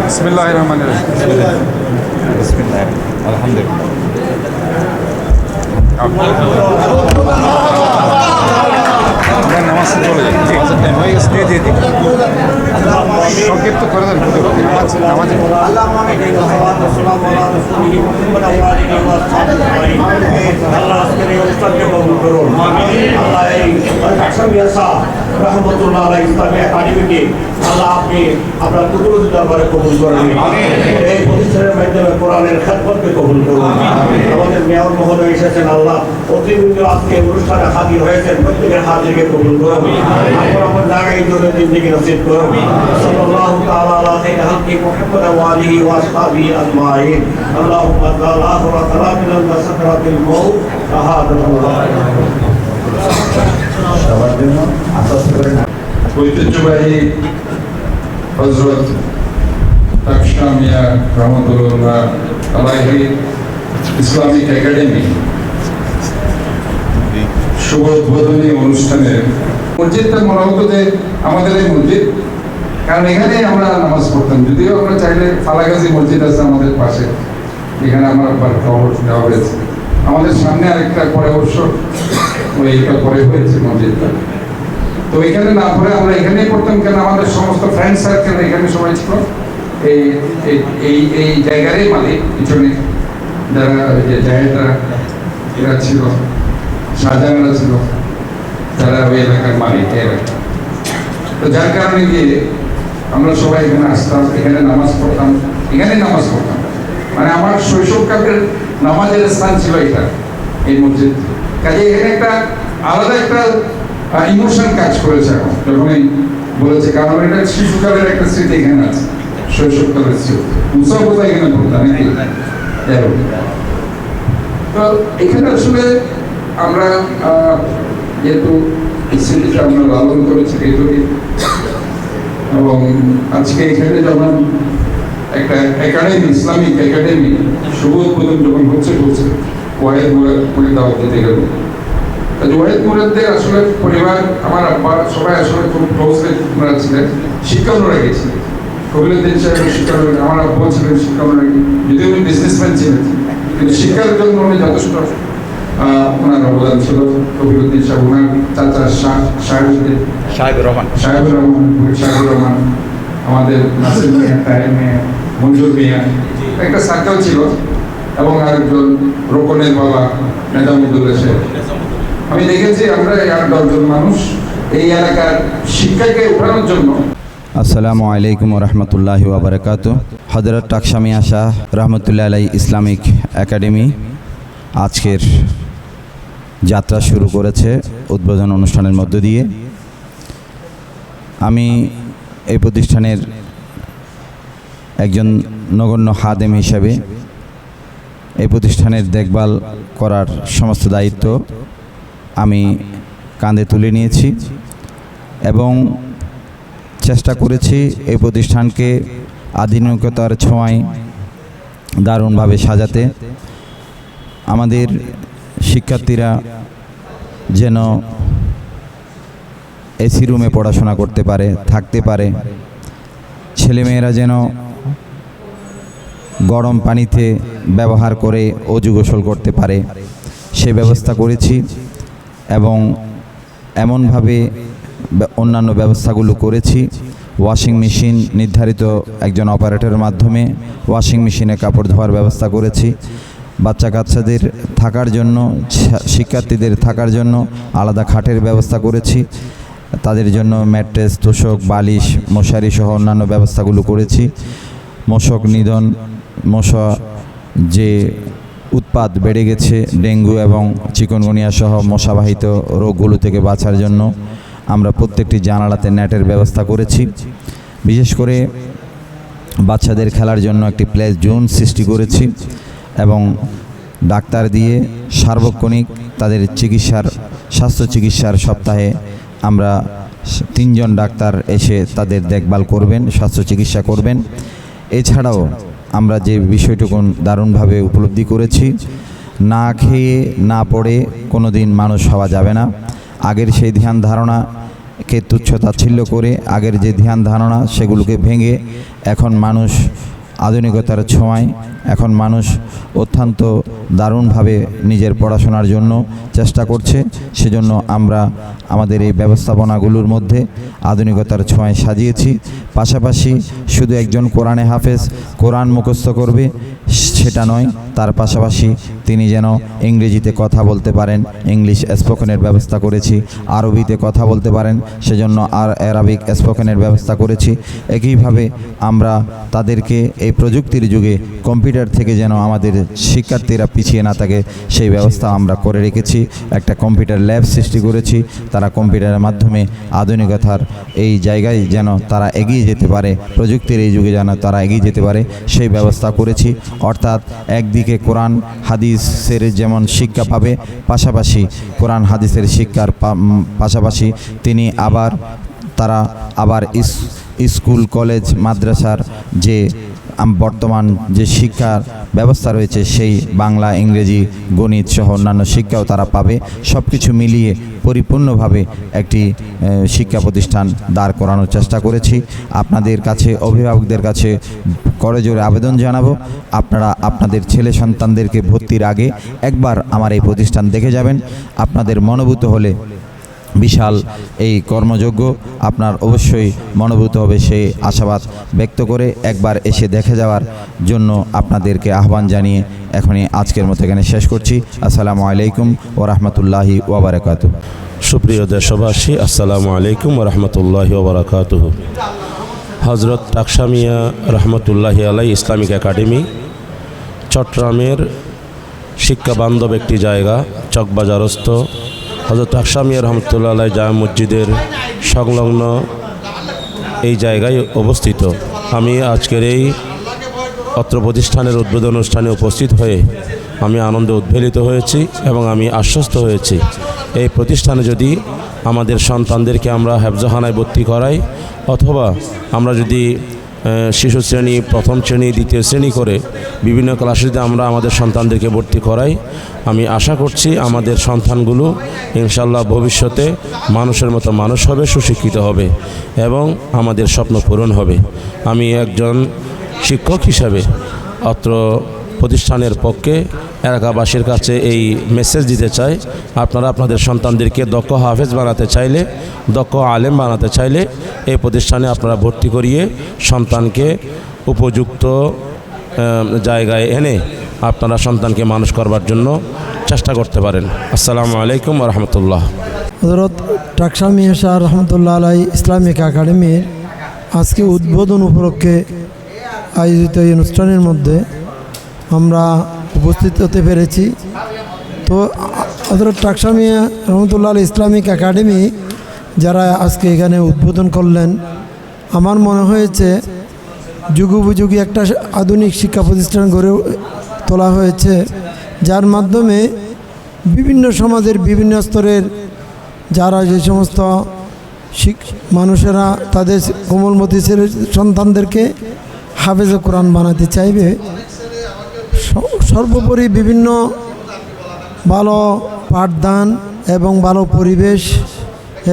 বিসমিল্লাহ রহমান বিসমিল্লাহ আলহামদুলিল্লাহ নামাজ চলে নামাজের টাইম হয়ে গেছে দিয়ে দিয়ে দিই সংক্ষিপ্ত করে দেন নামাজ নামাজে রহমতুল্লাহ ইসলামী একাডেমিকে আল্লাহ আপনি আপনার কুদরত দরবারে কবুল করুন এই প্রতিষ্ঠানের মাধ্যমে কোরআনের খেদমতকে কবুল করুন। আমাদের মেয়র মহোদয় এসেছেন আল্লাহ অতিরিক্ত আজকে অনুষ্ঠানে হাজির হয়েছেন। প্রত্যেকের হাজিরকে কবুল করুন। আপনার আমার জায়গায় জন্য জিন্দিগি নসিব করুন। সাল্লাল্লাহু তাআলা আলা সাইয়্যিদিনা হাক্কি মুহাম্মদ ওয়া আলিহি ওয়া আসহাবিহি আজমাইন। আল্লাহুম্মা জাল আখিরা কালামিনা সাকরাতিল মাউত। জন্য আসাস করে ঐতিহ্যবাহী হজরত ইসলামিক একাডেমি শুভ উদ্বোধনী অনুষ্ঠানে মসজিদটা মনে হতো যে আমাদের এই মসজিদ। কারণ এখানে আমরা নামাজ পড়তাম। যদিও আমরা চাইলে ফালাগাজি মসজিদ আছে আমাদের পাশে। এখানে আমার খবর দেওয়া হয়েছে। আমাদের সামনে আরেকটা পরে অবশ্য, ওই এটা পরে হয়েছে মসজিদটা। তো এখানে না পড়ে আমরা এখানেই পড়তাম কেন? আমাদের সমস্ত ফ্রেন্ড সার্কেল এখানে সবাই ছিল। এই, এই- এই জায়গারই মালিক পিছনে যারা জায়গাটা, এরা ছিল, শাহজাহানরা ছিল যারা ওই এলাকার মালিক এরা তো যার কারণে গিয়ে আমরা সবাই এখানে আসতাম, এখানে নামাজ পড়তাম এখানে নামাজ পড়তাম। মানে আমার শৈশবকালের নামাজের স্থান ছিল এটা, এই মসজিদ কাজে এখানে একটা আলাদা একটা ইমোশন কাজ করেছে এখন। যখনই বলেছে, কারণ এটা শিশুকালের একটা স্মৃতি এখানে আছে। শৈশবকালের স্মৃতি। মুসাফ কোথায় এখানে পড়তাম নাকি তো এখানে আসলে আমরা যেহেতু এই স্মৃতিটা আমরা লালন করেছি ভেতরে এবং আজকে এখানে যখন একটা একাডেমি, ইসলামিক একাডেমি, শুভ উদ্বোধন যখন হচ্ছে বলছে মুরাদ দাওয়াত দিতে গেল। কাজে ওয়াহেদ মুরাদদের আসলে পরিবার আমার আব্বা সবাই আসলে খুব ক্লোজলি ওনারা ছিলেন। শিক্ষা ওনারা গেছিলেন কবিরুদ্দিন সাহেব শিক্ষা আমার আব্বা ছিলেন শিক্ষা অনুরাগী যদিও উনি বিজনেসম্যান ছিলেন। কিন্তু শিক্ষার জন্য উনি যথেষ্ট ওনার অবদান ছিল। কবিরুদ্দিন সাহেব ওনার চাচা শাহ সাহেব সাহেবুর রহমান। সাহেবুর রহমান সাহেবুর রহমান আমাদের নাসির মিয়া তাহের মিয়া মঞ্জুর মিয়া একটা সার্কেল ছিল। এবং আরেকজন রোকনের বাবা মেজামুদ্দুল্লাহ সাহেব আমি দেখেছি আমরা আট দশজন মানুষ এই এলাকার শিক্ষাকে উঠানোর জন্য। আসসালামু আলাইকুম রহমতুল্লাহি ওবরাকাত হজরত টাকসামিয়া শাহ রহমতুল্লাহ আলাই ইসলামিক একাডেমি আজকের যাত্রা শুরু করেছে উদ্বোধন অনুষ্ঠানের মধ্য দিয়ে। আমি এই প্রতিষ্ঠানের একজন নগণ্য হাদেম হিসাবে এই প্রতিষ্ঠানের দেখভাল করার সমস্ত দায়িত্ব আমি কাঁধে তুলে নিয়েছি এবং চেষ্টা করেছি এই প্রতিষ্ঠানকে আধুনিকতার ছোঁয়ায় দারুণভাবে সাজাতে। আমাদের শিক্ষার্থীরা যেন এসি রুমে পড়াশোনা করতে পারে থাকতে পারে। ছেলেমেয়েরা যেন গরম পানিতে ব্যবহার করে অজু গোসল করতে পারে। সে ব্যবস্থা করেছি। এবং এমনভাবে অন্যান্য ব্যবস্থাগুলো করেছি। ওয়াশিং মেশিন নির্ধারিত একজন অপারেটরের মাধ্যমে ওয়াশিং মেশিনে কাপড় ধোয়ার ব্যবস্থা করেছি। বাচ্চা কাচ্চাদের থাকার জন্য শিক্ষার্থীদের থাকার জন্য আলাদা খাটের ব্যবস্থা করেছি। তাদের জন্য ম্যাট্রেস, তোষক, বালিশ, মশারি সহ অন্যান্য ব্যবস্থাগুলো করেছি। মশক নিধন, মশা যে উৎপাদ বেড়ে গেছে ডেঙ্গু এবং চিকনগুনিয়া সহ মশাবাহিত রোগগুলো থেকে বাঁচার জন্য। আমরা প্রত্যেকটি জানালাতে নেটের ব্যবস্থা করেছি। বিশেষ করে বাচ্চাদের খেলার জন্য একটি প্লে জোন সৃষ্টি করেছি এবং ডাক্তার দিয়ে সার্বক্ষণিক তাদের চিকিৎসার, স্বাস্থ্য চিকিৎসার সপ্তাহে আমরা তিনজন ডাক্তার এসে তাদের দেখভাল করবেন, স্বাস্থ্য চিকিৎসা করবেন। এছাড়াও আমরা যে বিষয়টুকু দারুণভাবে উপলব্ধি করেছি, না খেয়ে, না পড়ে কোনো দিন মানুষ হওয়া যাবে না। আগের সেই ধ্যান ধারণাকে তুচ্ছ তাচ্ছিল্য করে আগের যে ধ্যান ধারণা সেগুলোকে ভেঙে এখন মানুষ আধুনিকতার ছোঁয়ায় এখন মানুষ অত্যন্ত দারুণভাবে নিজের পড়াশোনার জন্য চেষ্টা করছে। সেজন্য আমরা আমাদের এই ব্যবস্থাপনাগুলোর মধ্যে আধুনিকতার ছোঁয়ায় সাজিয়েছি। পাশাপাশি শুধু একজন কোরআনে হাফেজ কোরআন মুখস্থ করবে সেটা নয়, তার পাশাপাশি তিনি যেন ইংরেজিতে কথা বলতে পারেন, ইংলিশ স্পোকেনের ব্যবস্থা করেছি, আরবিতে কথা বলতে পারেন, সেজন্য আর অ্যারাবিক স্পোকেনের ব্যবস্থা করেছি। একইভাবে আমরা তাদেরকে এই প্রযুক্তির যুগে কম্পিউটার থেকে যেন আমাদের শিক্ষার্থীরা পিছিয়ে না থাকে, সেই ব্যবস্থা আমরা করে রেখেছি। একটা কম্পিউটার ল্যাব সৃষ্টি করেছি, তারা কম্পিউটারের মাধ্যমে আধুনিকতার এই জায়গায় যেন তারা এগিয়ে যেতে পারে, প্রযুক্তির এই যুগে যেন তারা এগিয়ে যেতে পারে, সেই ব্যবস্থা করেছি। অর্থাৎ একদিকে কোরআন হাদিসের যেমন শিক্ষা পাবে, পাশাপাশি কোরআন, হাদিসের শিক্ষার পাশাপাশি তিনি আবার, তারা আবার স্কুল, কলেজ, মাদ্রাসার যে বর্তমান যে শিক্ষার ব্যবস্থা রয়েছে, সেই বাংলা, ইংরেজি, গণিত সহ অন্যান্য শিক্ষাও তারা পাবে। সব কিছু মিলিয়ে পরিপূর্ণভাবে একটি শিক্ষা প্রতিষ্ঠান দাঁড় করানোর চেষ্টা করেছি। আপনাদের কাছে, অভিভাবকদের কাছে করজোরে আবেদন জানাব। আপনারা, আপনাদের ছেলে সন্তানদেরকে ভর্তির আগে একবার আমার এই প্রতিষ্ঠান দেখে যাবেন। আপনাদের মনোভূত হলে বিশাল এই কর্মযোগ্য আপনার অবশ্যই মনোভূত হবে সেই আশাবাদ ব্যক্ত করে একবার এসে দেখে যাওয়ার জন্য আপনাদেরকে আহ্বান জানিয়ে এখনই আজকের মতো এখানে শেষ করছি। আসসালামু আলাইকুম ও রহমতুল্লাহি ওবরাকাতু সুপ্রিয় দেশবাসী, আসসালামু আলাইকুম রহমতুল্লাহ ওবরাকাত হজরত টাকসামিয়া রহমতুল্লাহি আলাই ইসলামিক একাডেমি, চট্টগ্রামের শিক্ষা বান্ধব একটি জায়গা, চকবাজারস্থ হজরত টাকসামিয়া রহমতুল্লাহ আলাই জামা মসজিদের সংলগ্ন এই জায়গায় অবস্থিত। আমি আজকের এই অত্র প্রতিষ্ঠানের উদ্বোধন অনুষ্ঠানে উপস্থিত হয়ে আমি আনন্দে উদ্বেলিত হয়েছি এবং আমি আশ্বস্ত হয়েছি। এই প্রতিষ্ঠানে যদি আমাদের সন্তানদেরকে আমরা হেফজহানায় ভর্তি করাই অথবা আমরা যদি শিশু শ্রেণি, প্রথম শ্রেণি, দ্বিতীয় শ্রেণি করে বিভিন্ন ক্লাসেতে আমরা আমাদের সন্তানদেরকে ভর্তি করাই। আমি আশা করছি আমাদের সন্তানগুলো ইনশাল্লাহ ভবিষ্যতে মানুষের মতো মানুষ হবে, সুশিক্ষিত হবে এবং আমাদের স্বপ্ন পূরণ হবে। আমি একজন শিক্ষক হিসাবে অত্র প্রতিষ্ঠানের পক্ষে এলাকাবাসীর কাছে এই মেসেজ দিতে চাই। আপনারা আপনাদের সন্তানদেরকে দক্ষ হাফেজ বানাতে চাইলে, দক্ষ আলেম বানাতে চাইলে এই প্রতিষ্ঠানে আপনারা ভর্তি করিয়ে সন্তানকে উপযুক্ত জায়গায় এনে আপনারা সন্তানকে মানুষ করবার জন্য চেষ্টা করতে পারেন। আসসালামু আলাইকুম রহমতুল্লাহ। হজরত টাকসা মিয়া শাহ রহমতুল্লাহ আলাই ইসলামিক একাডেমির আজকে উদ্বোধন উপলক্ষে আয়োজিত এই অনুষ্ঠানের মধ্যে আমরা উপস্থিত হতে পেরেছি। তো হজরত টাকসা মিয়া রহমতুল্লাহ ইসলামিক একাডেমি যারা আজকে এখানে উদ্বোধন করলেন, আমার মনে হয়েছে যুগোপযোগী একটা আধুনিক শিক্ষা প্রতিষ্ঠান গড়ে তোলা হয়েছে, যার মাধ্যমে বিভিন্ন সমাজের বিভিন্ন স্তরের যারা যে সমস্ত মানুষেরা তাদের কোমলমতি সন্তানদেরকে হাফেজে কোরআন বানাতে চাইবে সর্বোপরি বিভিন্ন ভালো পাঠদান এবং ভালো পরিবেশ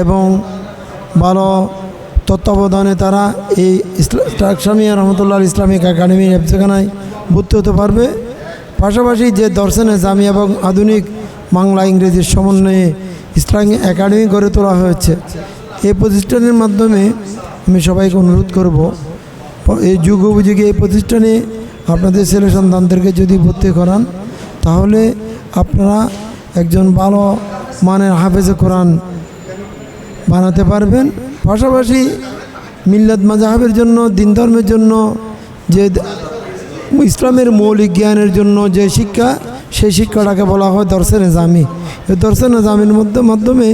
এবং ভালো তত্ত্বাবধানে তারা এই টাকসামিয়া রহমতুল্লাহ ইসলামিক একাডেমির হেফজখানায় ভর্তি হতে পারবে। পাশাপাশি যে দর্শনে জামি এবং আধুনিক বাংলা ইংরেজির সমন্বয়ে ইসলামিক একাডেমি গড়ে তোলা হয়েছে। এই প্রতিষ্ঠানের মাধ্যমে আমি সবাইকে অনুরোধ করব, এই যুগ উপযোগী এই প্রতিষ্ঠানে আপনাদের ছেলে সন্তানদেরকে যদি ভর্তি করান, তাহলে আপনারা একজন ভালো মানের হাফেজে কোরআন বানাতে পারবেন। পাশাপাশি মিল্লাত মাজাহাবের জন্য, দিন ধর্মের জন্য, যে ইসলামের মৌলিক জ্ঞানের জন্য যে শিক্ষা, সেই শিক্ষাটাকে বলা হয় দর্শনে জামি এই দর্শনে জামির মধ্যে মাধ্যমে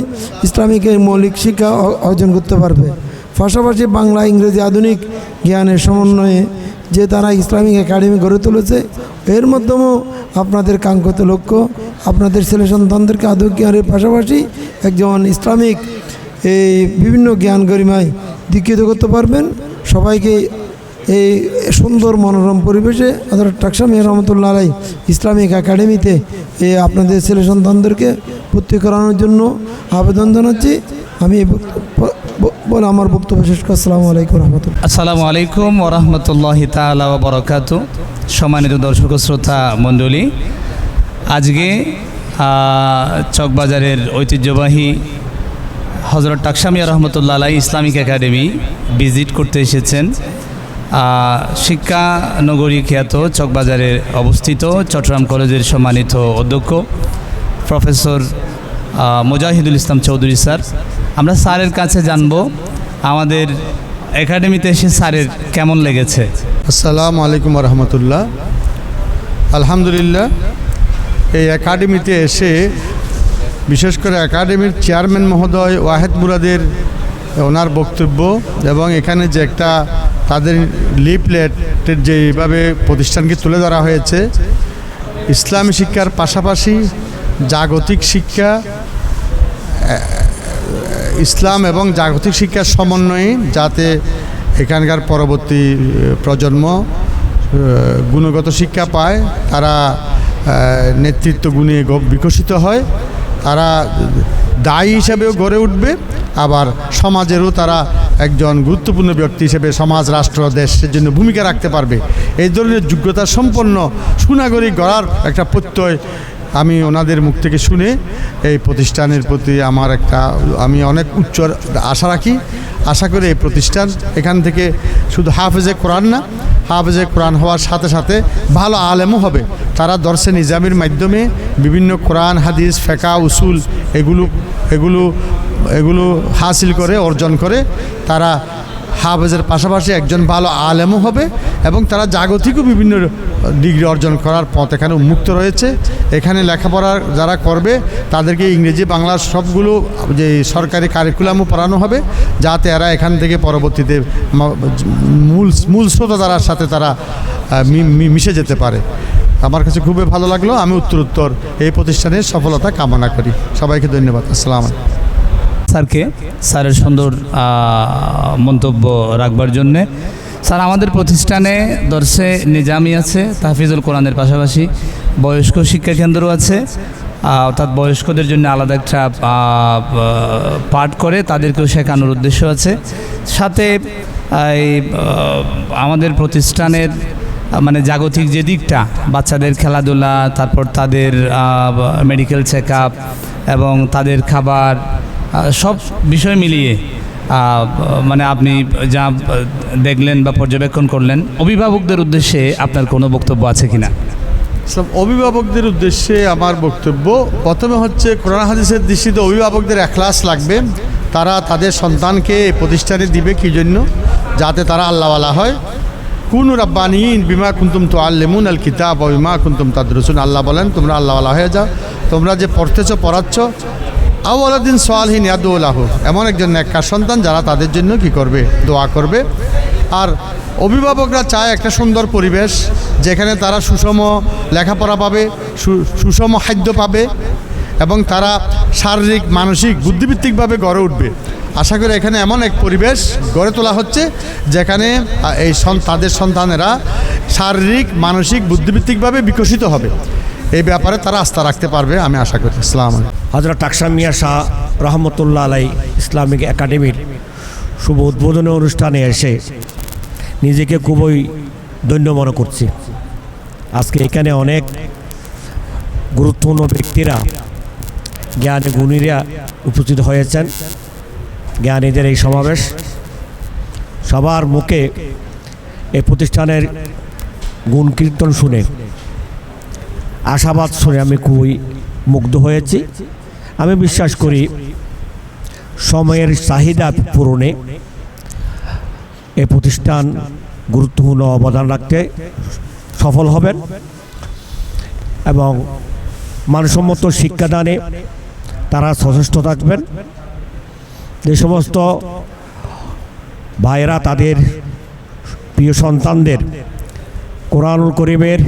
ইসলামিক মৌলিক শিক্ষা অর্জন করতে পারবে। পাশাপাশি বাংলা, ইংরেজি আধুনিক জ্ঞানের সমন্বয়ে যে তারা ইসলামিক একাডেমি গড়ে তুলেছে, এর মাধ্যমেও আপনাদের কাঙ্ক্ষিত লক্ষ্য, আপনাদের ছেলে সন্তানদেরকে আধুনিক জ্ঞানের পাশাপাশি একজন ইসলামিক এই বিভিন্ন জ্ঞান গরিমায় দীক্ষিত করতে পারবেন। সবাইকে এই সুন্দর মনোরম পরিবেশে আমাদের টাকসামি রহমতুল্লাহ আলাই ইসলামিক একাডেমিতে এ আপনাদের ছেলে সন্তানদেরকে ভর্তি করানোর জন্য আবেদন জানাচ্ছি। আমি এই বলে, আমার বক্তব্য শেষ করি। আসসালামু আলাইকুম রহমতুল্লাহ। আসসালামু আলাইকুম ওরহমতুল্লাহ তালা বরকাত সম্মানিত দর্শক শ্রোতা মণ্ডলী, আজকে চকবাজারের ঐতিহ্যবাহী হজরত টাকসামিয়া রহমতুল্লাহ আলাই ইসলামিক একাডেমি ভিজিট করতে এসেছেন। শিক্ষা নগরী খ্যাত চকবাজারে অবস্থিত চট্টগ্রাম কলেজের সম্মানিত অধ্যক্ষ প্রফেসর মুজাহিদুল ইসলাম চৌধুরী স্যার। আমরা স্যারের কাছে জানব আমাদের একাডেমিতে এসে স্যারের কেমন লেগেছে। আসসালামু আলাইকুম রহমতুল্লাহ আলহামদুলিল্লাহ, এই একাডেমিতে এসে বিশেষ করে একাডেমির চেয়ারম্যান মহোদয় ওয়াহেদ মুরাদের ওনার বক্তব্য এবং এখানে যে একটা তাদের লিফলেটের যেভাবে প্রতিষ্ঠানকে তুলে ধরা হয়েছে, ইসলামী শিক্ষার পাশাপাশি জাগতিক শিক্ষা ইসলাম এবং জাগতিক শিক্ষার সমন্বয়ে যাতে এখানকার পরবর্তী প্রজন্ম গুণগত শিক্ষা পায়, তারা নেতৃত্ব গুণে বিকশিত হয়, তারা দায়ী হিসেবেও গড়ে উঠবে, আবার সমাজেরও তারা একজন গুরুত্বপূর্ণ ব্যক্তি হিসেবে সমাজ, রাষ্ট্র দেশের জন্য ভূমিকা রাখতে পারবে। এই ধরনের যোগ্যতা সম্পন্ন সুনাগরিক গড়ার একটা প্রত্যয় আমি ওনাদের মুখ থেকে শুনে এই প্রতিষ্ঠানের প্রতি আমার একটা, আমি অনেক উচ্চ আশা রাখি। আশা করে এই প্রতিষ্ঠান এখান থেকে শুধু হাফেজে কোরআন না, হাফেজে কোরআন হওয়ার সাথে সাথে ভালো আলেমও হবে। তারা দর্শে নিজামের মাধ্যমে বিভিন্ন কোরআন, হাদিস ফেকা উসুল এগুলো এগুলো এগুলো হাসিল করে, অর্জন করে তারা হাফেজের পাশাপাশি একজন ভালো আলেমও হবে এবং তারা জাগতিকও বিভিন্ন ডিগ্রি অর্জন করার পথ এখানে উন্মুক্ত রয়েছে। এখানে লেখাপড়া যারা করবে, তাদেরকে ইংরেজি বাংলার সবগুলো যে সরকারি কারিকুলামও পড়ানো হবে, যাতে এরা এখান থেকে পরবর্তীতে মূল মূল স্রোতধারার সাথে তারা মিশে যেতে পারে। আমার কাছে খুবই ভালো লাগল। আমি উত্তর উত্তর এই প্রতিষ্ঠানের সফলতা কামনা করি। সবাইকে ধন্যবাদ। আসসালাম স্যারকে স্যারের সুন্দর মন্তব্য রাখবার জন্যে। স্যার, আমাদের প্রতিষ্ঠানে দর্শে নিজামি আছে, তাহফিজুল কোরআনের পাশাপাশি বয়স্ক শিক্ষা কেন্দ্র আছে অর্থাৎ বয়স্কদের জন্য আলাদা একটা পাঠ করে তাদেরকেও শেখানোর উদ্দেশ্য আছে। সাথে এই আমাদের প্রতিষ্ঠানের মানে জাগতিক যে দিকটা, বাচ্চাদের খেলাধুলা, তারপর তাদের মেডিকেল চেক এবং তাদের খাবার সব বিষয় মিলিয়ে মানে আপনি যা দেখলেন বা পর্যবেক্ষণ করলেন, অভিভাবকদের উদ্দেশ্যে আপনার কোনো বক্তব্য আছে কিনা? সব অভিভাবকদের উদ্দেশ্যে আমার বক্তব্য, প্রথমে হচ্ছে কোরআন হাদিসের দৃষ্টিতে অভিভাবকদের এখলাস লাগবে। তারা তাদের সন্তানকে প্রতিষ্ঠানে দিবে কী জন্য? যাতে তারা আল্লাহওয়ালা হয়। কোন রাব্বানিন বিমা কুন্তুম তো আল্লেমুন আল কিতাব বিমা কুন্তুম তাদরসুন। আল্লাহ বলেন, তোমরা আল্লাহওয়ালা হয়ে যাও। তোমরা যে পড়তেছ, পড়াচ্ছ আউ্লাদিন সোয়ালহীন ইয়াদুল্লাহ এমন একজন নেককার সন্তান যারা তাদের জন্য কি করবে? দোয়া করবে। আর অভিভাবকরা চায় একটা সুন্দর পরিবেশ, যেখানে তারা সুষম লেখাপড়া পাবে সুষম খাদ্য পাবে, এবং তারা শারীরিক, মানসিক বুদ্ধিভিত্তিকভাবে গড়ে উঠবে। আশা করি এখানে এমন এক পরিবেশ গড়ে তোলা হচ্ছে, যেখানে এই তাদের সন্তানেরা শারীরিক, মানসিক বুদ্ধিভিত্তিকভাবে বিকশিত হবে। এই ব্যাপারে তারা আস্থা রাখতে পারবে, আমি আশা করি। ইসলাম হাজরা টাকসাম মিয়া শাহ রহমতুল্লাহ আলাই ইসলামিক একাডেমির শুভ উদ্বোধনী অনুষ্ঠানে এসে নিজেকে খুবই ধন্য মনে করছি। আজকে এখানে অনেক গুরুত্বপূর্ণ ব্যক্তিরা, জ্ঞানী গুণীরা উপস্থিত হয়েছেন। জ্ঞানীদের এই সমাবেশ সবার মুখে এই প্রতিষ্ঠানের গুণ কীর্তন শুনে আশাবাদ শুনে আমি খুবই মুগ্ধ হয়েছি। আমি বিশ্বাস করি সময়ের চাহিদা পূরণে এ প্রতিষ্ঠান গুরুত্বপূর্ণ অবদান রাখতে সফল হবেন এবং মানসম্মত শিক্ষাদানে তারা সচেষ্ট থাকবেন। যে সমস্ত ভাইয়েরা তাদের প্রিয় সন্তানদের কোরআনুল করিমের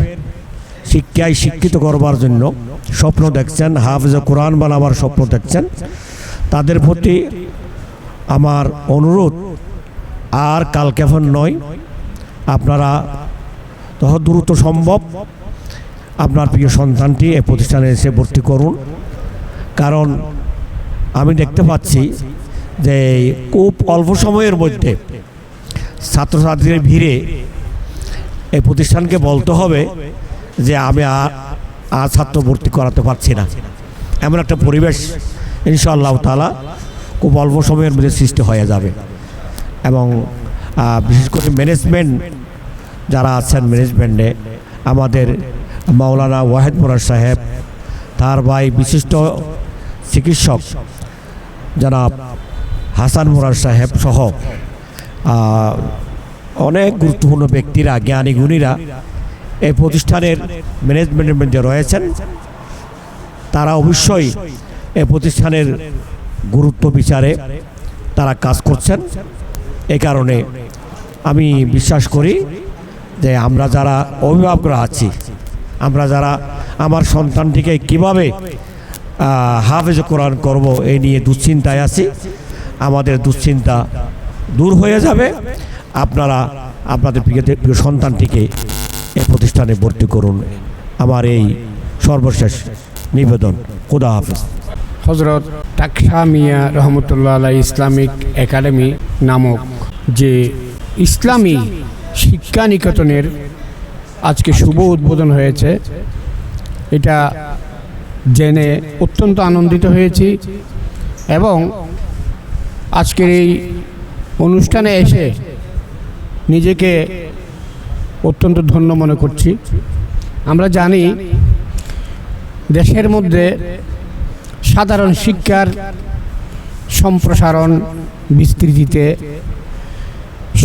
শিক্ষায় শিক্ষিত করবার জন্য স্বপ্ন দেখছেন, হাফজ কোরআন বানাবার স্বপ্ন দেখছেন। তাদের প্রতি আমার অনুরোধ, আর কাল কেফন নয়, আপনারা তত দ্রুত সম্ভব আপনার প্রিয় সন্তানটি এই প্রতিষ্ঠানে এসে ভর্তি করুন। কারণ আমি দেখতে পাচ্ছি যে খুব অল্প সময়ের মধ্যে ছাত্রছাত্রীদের ভিড়ে এই প্রতিষ্ঠানকে বলতে হবে যে আমি আর ছাত্র ভর্তি করাতে পারছি না। এমন একটা পরিবেশ, ইনশাআল্লাহ তালা খুব অল্প সময়ের মধ্যে সৃষ্টি হয়ে যাবে। এবং বিশেষ করে ম্যানেজমেন্ট যারা আছেন ম্যানেজমেন্টে আমাদের মাওলানা ওয়াহেদ মোরার সাহেব, তার ভাই বিশিষ্ট চিকিৎসক জনাব হাসান মোরার সাহেব সহ অনেক গুরুত্বপূর্ণ ব্যক্তিরা, জ্ঞানী গুণীরা এই প্রতিষ্ঠানের ম্যানেজমেন্টের মধ্যে রয়েছেন। তারা অবশ্যই এই প্রতিষ্ঠানের গুরুত্ব বিচারে তারা কাজ করছেন। এ কারণে আমি বিশ্বাস করি যে আমরা যারা অভিভাবকরা আছি, আমরা যারা আমার সন্তানটিকে কীভাবে হাফেজ কোরআন করব এই নিয়ে দুশ্চিন্তায় আছি, আমাদের দুশ্চিন্তা দূর হয়ে যাবে। আপনারা, আপনাদের প্রিয় সন্তানটিকে এই প্রতিষ্ঠানে ভর্তি করুন আমার এই সর্বশেষ নিবেদন। খুদা হাফেজ। হজরত টাকসা মিয়া রহমতুল্লাহ আলাই ইসলামিক একাডেমি নামক যে ইসলামী শিক্ষা নিকেতনের আজকে শুভ উদ্বোধন হয়েছে, এটা জেনে অত্যন্ত আনন্দিত হয়েছি এবং আজকের এই অনুষ্ঠানে এসে নিজেকে অত্যন্ত ধন্য মনে করছি। আমরা জানি দেশের মধ্যে সাধারণ শিক্ষার সম্প্রসারণ, বিস্তৃতিতে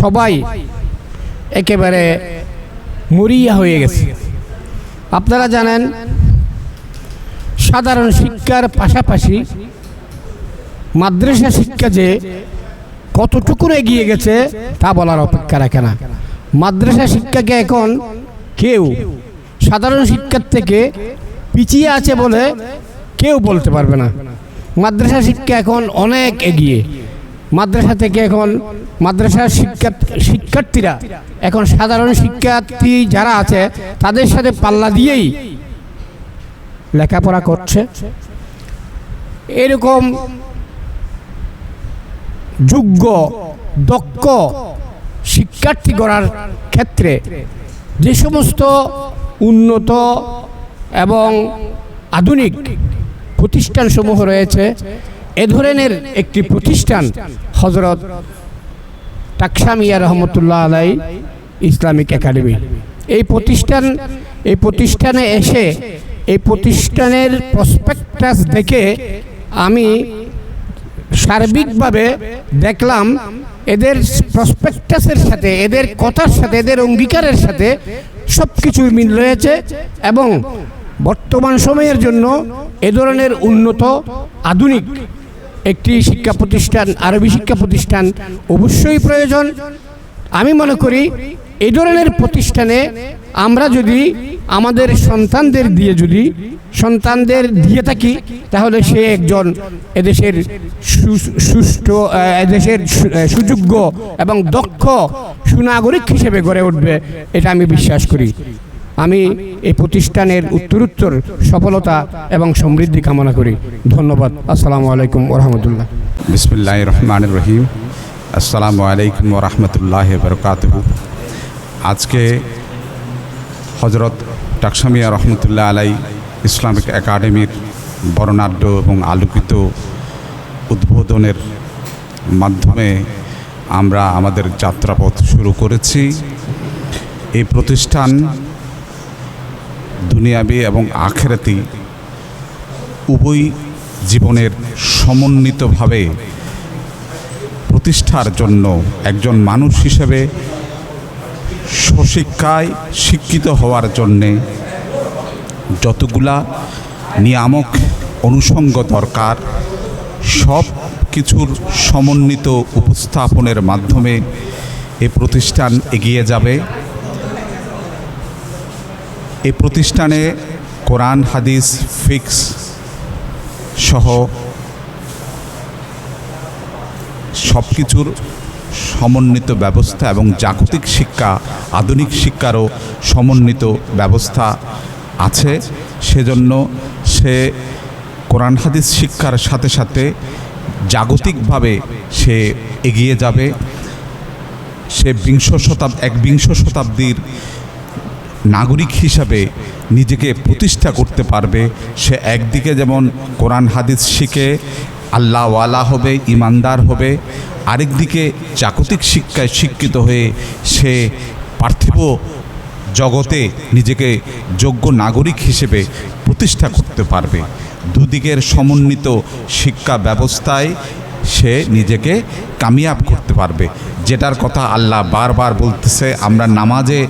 সবাই একেবারে মরিয়া হয়ে গেছে। আপনারা জানেন, সাধারণ শিক্ষার পাশাপাশি মাদ্রাসা শিক্ষা যে কতটুকু এগিয়ে গেছে তা বলার অপেক্ষা রাখে না। মাদ্রাসা শিক্ষাকে এখন কেউ সাধারণ শিক্ষার থেকে পিছিয়ে আছে বলে কেউ বলতে পারবে না। মাদ্রাসা শিক্ষা এখন অনেক এগিয়ে। মাদ্রাসা থেকে এখন মাদ্রাসার শিক্ষা শিক্ষার্থীরা এখন সাধারণ শিক্ষার্থী যারা আছে, তাদের সাথে পাল্লা দিয়েই লেখাপড়া করছে। এরকম যোগ্য, দক্ষ শিক্ষার্থী গড়ার ক্ষেত্রে যে সমস্ত উন্নত এবং আধুনিক প্রতিষ্ঠানসমূহ রয়েছে, এ ধরনের একটি প্রতিষ্ঠান হজরত টাকসামিয়া রহমতুল্লাহ আলাই ইসলামিক একাডেমি। এই প্রতিষ্ঠান, এই প্রতিষ্ঠানে এসে এই প্রতিষ্ঠানের প্রসপেক্টাস দেখে আমি সার্বিকভাবে দেখলাম এদের প্রসপেক্টাসের সাথে, এদের কথার সাথে, এদের অঙ্গীকারের সাথে সব কিছুই মিল রয়েছে এবং বর্তমান সময়ের জন্য এ ধরনের উন্নত আধুনিক একটি শিক্ষা প্রতিষ্ঠান, আরবি শিক্ষা প্রতিষ্ঠান অবশ্যই প্রয়োজন। আমি মনে করি এই ধরনের প্রতিষ্ঠানে আমরা যদি আমাদের সন্তানদের দিয়ে যদি সন্তানদের দিয়ে থাকি, তাহলে সে একজন এদেশের সুষ্ঠু এদেশের সুযোগ্য এবং দক্ষ সুনাগরিক হিসেবে গড়ে উঠবে এটা আমি বিশ্বাস করি। আমি এই প্রতিষ্ঠানের উত্তরোত্তর সফলতা এবং সমৃদ্ধি কামনা করি। ধন্যবাদ। আসসালামু আলাইকুম ওরহামতুল্লাহ। বিসমিল্লাহ রহমান রহিম। আসসালামু আলাইকুম রহমতুল্লাহ বরকাত আজকে হজরত টাকসামিয়া রহমতুল্লাহ আলাই ইসলামিক একাডেমির বর্ণাঢ্য এবং আলোকিত উদ্বোধনের মাধ্যমে আমরা আমাদের যাত্রাপথ শুরু করেছি। এই প্রতিষ্ঠান দুনিয়াবি এবং আখেরাতি উভয় জীবনের সমন্বিতভাবে প্রতিষ্ঠার জন্য একজন মানুষ হিসেবে স্বশিক্ষায় শিক্ষিত হওয়ার জন্যে যতগুলা নিয়ামক অনুষঙ্গ দরকার, সব কিছুর সমন্বিত উপস্থাপনের মাধ্যমে এ প্রতিষ্ঠান এগিয়ে যাবে। এ প্রতিষ্ঠানে কোরআন, হাদিস, ফিক্স সহ সব কিছুর সমন্বিত ব্যবস্থা এবং জাগতিক শিক্ষা, আধুনিক শিক্ষারও সমন্বিত ব্যবস্থা আছে। সেজন্য সে কোরআন হাদিস শিক্ষার সাথে সাথে জাগতিকভাবে সে এগিয়ে যাবে। সে বিংশ শতাব্দ এক বিংশ শতাব্দীর নাগরিক হিসাবে নিজেকে প্রতিষ্ঠা করতে পারবে। সে একদিকে যেমন কোরআন হাদিস শিখে আল্লাহওয়ালা হবে, ইমানদার হবে। আরেকদিকে জাগতিক শিক্ষায় শিক্ষিত হয়ে সে পার্থিব জগতে নিজেকে যোগ্য নাগরিক হিসেবে প্রতিষ্ঠা করতে পারবে। দুদিকের সমন্বিত শিক্ষা ব্যবস্থায় সে নিজেকে কামিয়াব করতে পারবে। যেটার কথা আল্লাহ বারবার বলতেছে, আমরা নামাজে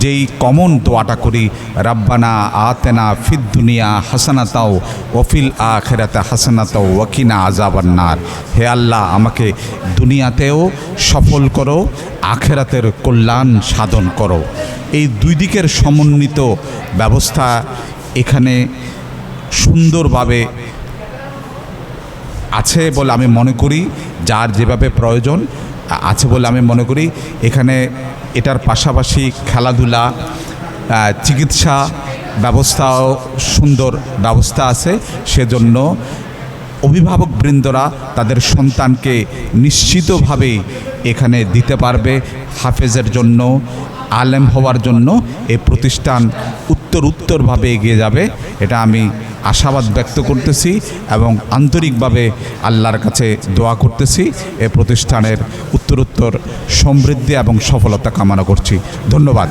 যেই কমন দোয়াটা করি, রাব্বানা আতেনা ফিদ দুনিয়া হাসানাতাও ওফিল আখেরাতে হাসানাতাও ওয়াকিনা আজাবান্নার হে আল্লাহ, আমাকে দুনিয়াতেও সফল করো, আখেরাতের কল্যাণ সাধন করো। এই দুই দিকের সমন্বিত ব্যবস্থা এখানে সুন্দরভাবে আছে বলে আমি মনে করি, যার যেভাবে প্রয়োজন আছে বলে আমি মনে করি। এখানে এটার পাশাপাশি খেলাধুলা চিকিৎসা ব্যবস্থাও সুন্দর ব্যবস্থা আছে। সেজন্য অভিভাবক বৃন্দরা তাদের সন্তানকে নিশ্চিতভাবে এখানে দিতে পারবে হাফেজের জন্য, আলেম হওয়ার জন্য। এই প্রতিষ্ঠান উত্তর উত্তরভাবে এগিয়ে যাবে। এটা আমি আশাবাদ ব্যক্ত করতেছি এবং আন্তরিকভাবে আল্লাহর কাছে দোয়া করতেছি। এ প্রতিষ্ঠানের উত্তরোত্তর সমৃদ্ধি এবং সফলতা কামনা করছি। ধন্যবাদ।